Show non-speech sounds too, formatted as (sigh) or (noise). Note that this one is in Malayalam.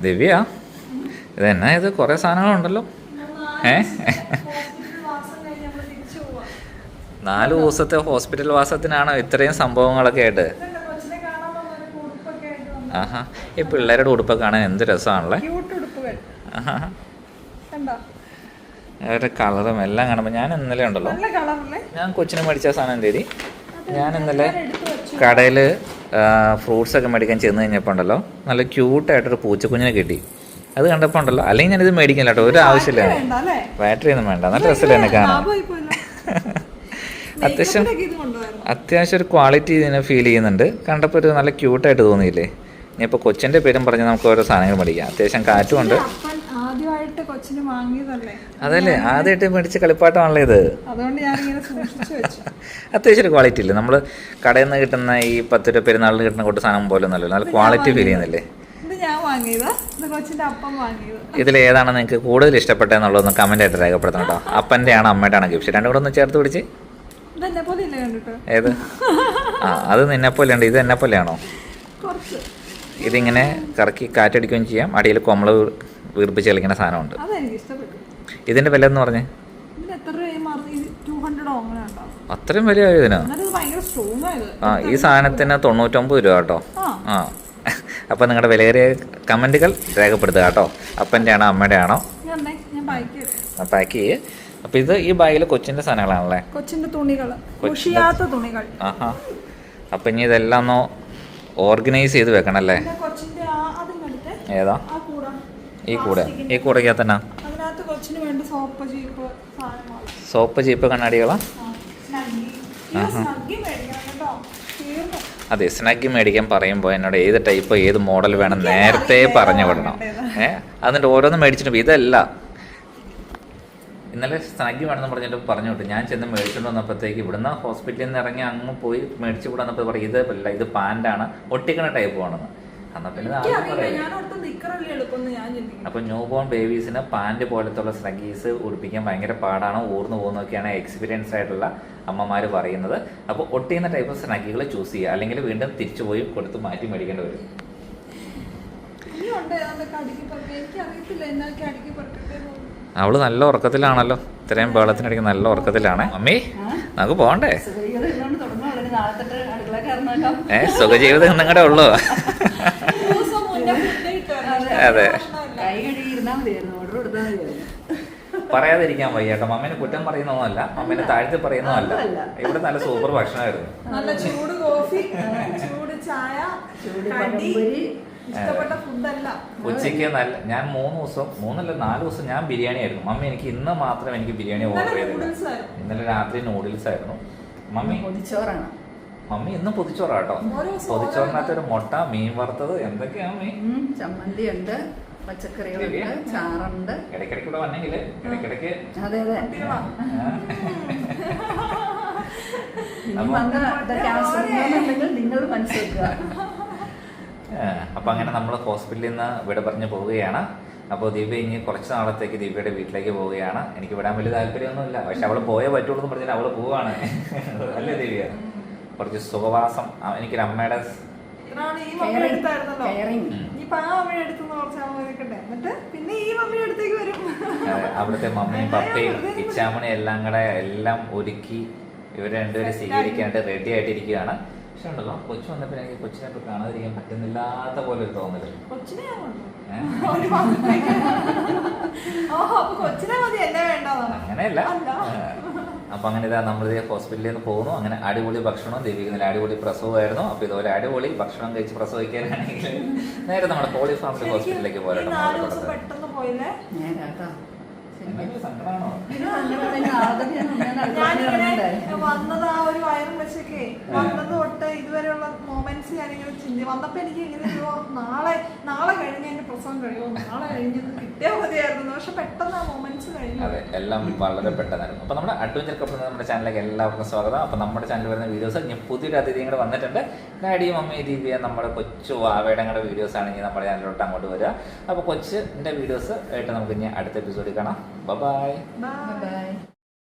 ദിവ്യ ഇത് എന്നാ ഇത്? കുറേ സാധനങ്ങളുണ്ടല്ലോ. ഏ? നാല് ദിവസത്തെ ഹോസ്പിറ്റൽ വാസത്തിനാണോ ഇത്രയും സംഭവങ്ങളൊക്കെ ആയിട്ട്? ആഹാ. ഈ പിള്ളേരുടെ ഉടുപ്പൊക്കെ കാണാൻ എന്ത് രസമാണല്ലേ? അവരുടെ കളറും എല്ലാം കാണുമ്പോൾ ഞാൻ ഇന്നലെ ഉണ്ടല്ലോ. ഞാൻ കൊച്ചിനെ മേടിച്ച സാധനം തേടി ഞാൻ ഇന്നലെ കടയിൽ ഫ്രൂട്ട്സ് ഒക്കെ മേടിക്കാൻ ചെന്ന് കഴിഞ്ഞപ്പോൾ ഉണ്ടല്ലോ നല്ല ക്യൂട്ടായിട്ടൊരു പൂച്ചക്കുഞ്ഞിനെ കിട്ടി. അത് കണ്ടപ്പോൾ ഉണ്ടല്ലോ അല്ലെങ്കിൽ ഞാനിത് മേടിക്കില്ല കേട്ടോ ഒരു ആവശ്യമില്ല ബാറ്ററി ഒന്നും വേണ്ട നല്ല രസമില്ല എന്നെ കാണാൻ? (laughs) അത്യാവശ്യം അത്യാവശ്യം ഒരു ക്വാളിറ്റി ഇതിനെ ഫീൽ ചെയ്യുന്നുണ്ട്. കണ്ടപ്പോൾ ഒരു നല്ല ക്യൂട്ടായിട്ട് തോന്നിയില്ലേ? ഇനിയിപ്പോൾ കൊച്ചിന്റെ പേരും പറഞ്ഞ് നമുക്ക് ഓരോ സാധനങ്ങൾ മേടിക്കാം. അത്യാവശ്യം കാറ്റുമുണ്ട് കൊച്ചിന് വാങ്ങിയതല്ലേ? അതല്ലേ ആദ്യമായിട്ട് മേടിച്ച കളിപ്പാട്ടമാണല്ലോ ഇത്. അതുകൊണ്ട് ഞാനിങ്ങനെ സൂക്ഷിച്ചു വെച്ചു. (laughs) അത്യാവശ്യം ഒരു ക്വാളിറ്റി ഇല്ല? നമ്മൾ കടയിൽ നിന്ന് കിട്ടുന്ന ഈ പത്ത് രൂപ പെരുന്നാളിന് കിട്ടുന്ന കൂട്ട സാധനം പോലെ നല്ല നല്ല ക്വാളിറ്റി ഫീൽ ചെയ്യുന്നില്ലേ ഇത് ഞാൻ വാങ്ങിയതാ. ഇത് കൊച്ചിന്റെ അപ്പം വാങ്ങിയത്. ഇതിൽ ഏതാണ് നിങ്ങൾക്ക് കൂടുതൽ ഇഷ്ടപ്പെട്ടതെന്നുള്ളതൊന്ന് കമന്റ് ആയിട്ട് രേഖപ്പെടുത്തണം കേട്ടോ. അപ്പന്റെ ആണോ അമ്മയുടെ ആണോ ഗിഫ്റ്റ് രണ്ടും കൂടെ ഒന്ന് ചേർത്ത് പിടിച്ച്. ഏത്? ആ അത് നിന്നെ പോലെയുണ്ട് ഇത് എന്നെ പോലെയാണോ? ഇതിങ്ങനെ കറക്കി കാറ്റടിക്കുകയും ചെയ്യാം. അടിയിൽ കൊമ്മള വീ- വീർപ്പിച്ച് കളിക്കുന്ന സാധനമുണ്ട് ഇതിന്റെ വില എന്ന് പറഞ്ഞേ. അത്രയും വില ആയോ ഇതിന് ആ ഈ സാധനത്തിന് തൊണ്ണൂറ്റൊമ്പത് രൂപ കേട്ടോ. ആ. അപ്പൊ നിങ്ങളുടെ വിലയേറിയ കമന്റുകൾ രേഖപ്പെടുത്തുക കേട്ടോ. അപ്പന്റെ ആണോ അമ്മയുടെ ആണോ പാക്ക് ചെയ്യ്. അപ്പൊ ഇത് ഈ ബാഗിൽ കൊച്ചിന്റെ സാധനങ്ങളാണല്ലേ? കൊച്ചിന്റെ തുണികൾ. ആഹാ. അപ്പൊ ഇനി ഇതെല്ലാം ഒന്ന് ഓർഗനൈസ് ചെയ്ത് വെക്കണം അല്ലേ കൊച്ചിന്റെ ആ ഏതാ? ഈ കൂടെ. ഈ കൂടയ്ക്കകത്ത് തന്നെ. സോപ്പ് ചീപ്പ് കണ്ണാടികളാ? അതെ സ്നഗ്ഗി മേടിക്കാൻ പറയുമ്പോൾ എന്നോട് ഏത് ടൈപ്പ് ഏത് മോഡൽ വേണം നേരത്തെ പറഞ്ഞു വിടണം. ഏ എന്നിട്ട് ഓരോന്നും മേടിച്ചിട്ട് ഇതല്ല. ഇന്നലെ സ്നഗ്ഗി വേണമെന്ന് പറഞ്ഞിട്ട് പറഞ്ഞു വിട്ടു. ഞാൻ ചെന്ന് മേടിച്ചുകൊണ്ട് വന്നപ്പോഴത്തേക്ക് ഇവിടുന്ന് ഹോസ്പിറ്റലിൽ നിന്ന് ഇറങ്ങി അങ്ങ് പോയി മേടിച്ചു കൂടെ വന്നപ്പോൾ പറയും ഇതല്ല ഇത് പാന്റാണ് ഒട്ടിക്കണ ടൈപ്പ് വേണമെന്ന്. അപ്പോൾ ന്യൂ ബോൺ ബേബീസിന് പാന്റ് പോലത്തുള്ള സ്നഗീസ് ഉടുപ്പിക്കാൻ ഭയങ്കര പാടാണ്. ഊർന്നു പോകുന്നൊക്കെയാണ് എക്സ്പീരിയൻസ് ആയിട്ടുള്ള അമ്മമാർ പറയുന്നത്. അപ്പോൾ ഒട്ടിയുന്ന ടൈപ്പ് ഓഫ് സ്നഗികൾ ചൂസ് ചെയ്യുക. അല്ലെങ്കിൽ വീണ്ടും തിരിച്ചു പോയി കൊടുത്ത് മാറ്റി മേടിക്കേണ്ടി വരും. അവൾ നല്ല ഉറക്കത്തിലാണല്ലോ. ഇത്രയും ബേളത്തിനിടയ്ക്ക് നല്ല ഉറക്കത്തിലാണ്. അമ്മേ നമുക്ക് പോകണ്ടേ? ഏഹ് സുഖജീവിതം നിങ്ങളുടെ ഉള്ളൂ ദിവസം മുന്നേ ഫുഡ് കിട്ടുമായിരുന്നു അതെ. പറയാതിരിക്കാൻ വയ്യ കേട്ടോ മമ്മേനെ കുറ്റം പറയുന്നതല്ല മമ്മേനെ താഴ്ത്തി പറയുന്നതല്ല. ഇവിടെ നല്ല സൂപ്പർ ഭക്ഷണമായിരുന്നു. നല്ല ചൂട് കോഫി ചൂട് ചായ ഉച്ചയ്ക്ക് നല്ല ഞാൻ മൂന്ന് ദിവസം മൂന്നല്ല നാല് ദിവസം ഞാൻ ബിരിയാണി ആയിരുന്നു. മമ്മി എനിക്ക് ഇന്ന് മാത്രം എനിക്ക് ബിരിയാണി ഓർഡർ ചെയ്തിരുന്നു ഇന്നലെ രാത്രി നൂഡിൽസ് ആയിരുന്നു. മമ്മി പൊതിച്ചോറാണ് മമ്മി ഇന്ന് പൊതിച്ചോറ കേട്ടോ പൊതിച്ചോറിനകത്ത് ഒരു മുട്ട മീൻ വറുത്തത് എന്തൊക്കെയാ മീൻ ചമ്മന്തി ഉണ്ട് പച്ചക്കറികളുണ്ട് ചാറുണ്ട്. ഇടയ്ക്കിടയ്ക്ക് ഇവിടെ വന്നെങ്കിൽ ഇടയ്ക്കിടയ്ക്ക് അതെ അതെ. നിങ്ങൾ മനസ്സിലാക്കുക അപ്പൊ അങ്ങനെ നമ്മൾ ഹോസ്പിറ്റലിൽ നിന്ന് വിട പറഞ്ഞ് പോവുകയാണ്. അപ്പോൾ ദിവ്യ ഇനി കുറച്ച് നാളത്തേക്ക് ദിവ്യയുടെ വീട്ടിലേക്ക് പോവുകയാണ്. എനിക്ക് വിടാൻ വലിയ താല്പര്യമൊന്നുമില്ല. പക്ഷെ അവൾ പോയേ പറ്റുള്ളൂ എന്ന് പറഞ്ഞാൽ അവൾ പോവാണ്. (laughs) അല്ലേ ദിവ്യ? കുറച്ച് സുഖവാസം. എനിക്ക് എനിക്കൊരു അമ്മയുടെ അവിടുത്തെ മമ്മിയും പപ്പയും ഇച്ചാമണി എല്ലാം കൂടെ എല്ലാം ഒരുക്കി ഇവരെ രണ്ടുപേരും സ്വീകരിക്കാനായിട്ട് റെഡി ആയിട്ടിരിക്കുകയാണ്. പക്ഷെ ഉണ്ടല്ലോ കൊച്ചു വന്നപ്പോ എനിക്ക് കൊച്ചിനെ ഇപ്പൊ കാണാതിരിക്കാൻ പറ്റുന്നില്ലാത്ത പോലെ ഒരു തോന്നൽ. കൊച്ചിനെ അങ്ങനെയല്ല. അല്ല. അപ്പൊ അങ്ങനെ ഇതാ നമ്മൾ ഹോസ്പിറ്റലിൽ നിന്ന് പോകുന്നു. അങ്ങനെ അടിപൊളി ഭക്ഷണം ദീപിക്കുന്നതിൽ അടിപൊളി പ്രസവമായിരുന്നു. അപ്പൊ ഇതുപോലെ അടിപൊളി ഭക്ഷണം കഴിച്ച് പ്രസവിക്കാനാണെങ്കിൽ നേരെ നമ്മുടെ പോളി ഫാമിലി ഹോസ്പിറ്റലിലേക്ക് പോരാ പോരാട്ടോ ഇത് വന്നത് ആ ഒരു വയറും വെച്ചൊക്കെ വന്നത് തൊട്ട് ഇതുവരെയുള്ള മൊമെന്റ്സ് ഞാനിങ്ങനെ ചിന്തി വന്നപ്പോൾ എനിക്ക് ഇങ്ങനെ നാളെ നാളെ കഴിഞ്ഞ് എന്റെ പ്രസവം കഴിയുമോ? നാളെ കഴിഞ്ഞ് കിട്ടിയാൽ മതിയായിരുന്നു പക്ഷെ പെട്ടെന്ന് ആ മൊമെന്റ്സ് കഴിഞ്ഞു. അതെ എല്ലാം വളരെ പെട്ടെന്നായിരുന്നു. അപ്പോൾ നമ്മുടെ അഡ്വഞ്ചർ കപ്പ് നമ്മുടെ ചാനലിലേക്ക് എല്ലാവർക്കും സ്വാഗതം. അപ്പോൾ നമ്മുടെ ചാനലിൽ വരുന്ന വീഡിയോസ് ഞാൻ പുതിയൊരു അതിഥിയും കൂടെ വന്നിട്ടുണ്ട്. ഡാഡി മമ്മി ദിവ്യ നമ്മുടെ കൊച്ചു വാവേടങ്ങളുടെ വീഡിയോസ് ആണെങ്കിൽ ഇനി നമ്മുടെ ചാനലിലോട്ട് അങ്ങോട്ട് വരിക. അപ്പോൾ കൊച്ചിന്റെ വീഡിയോസ് ആയിട്ട് നമുക്ക് ഇനി അടുത്ത എപ്പിസോഡിൽ കാണാം. Bye bye bye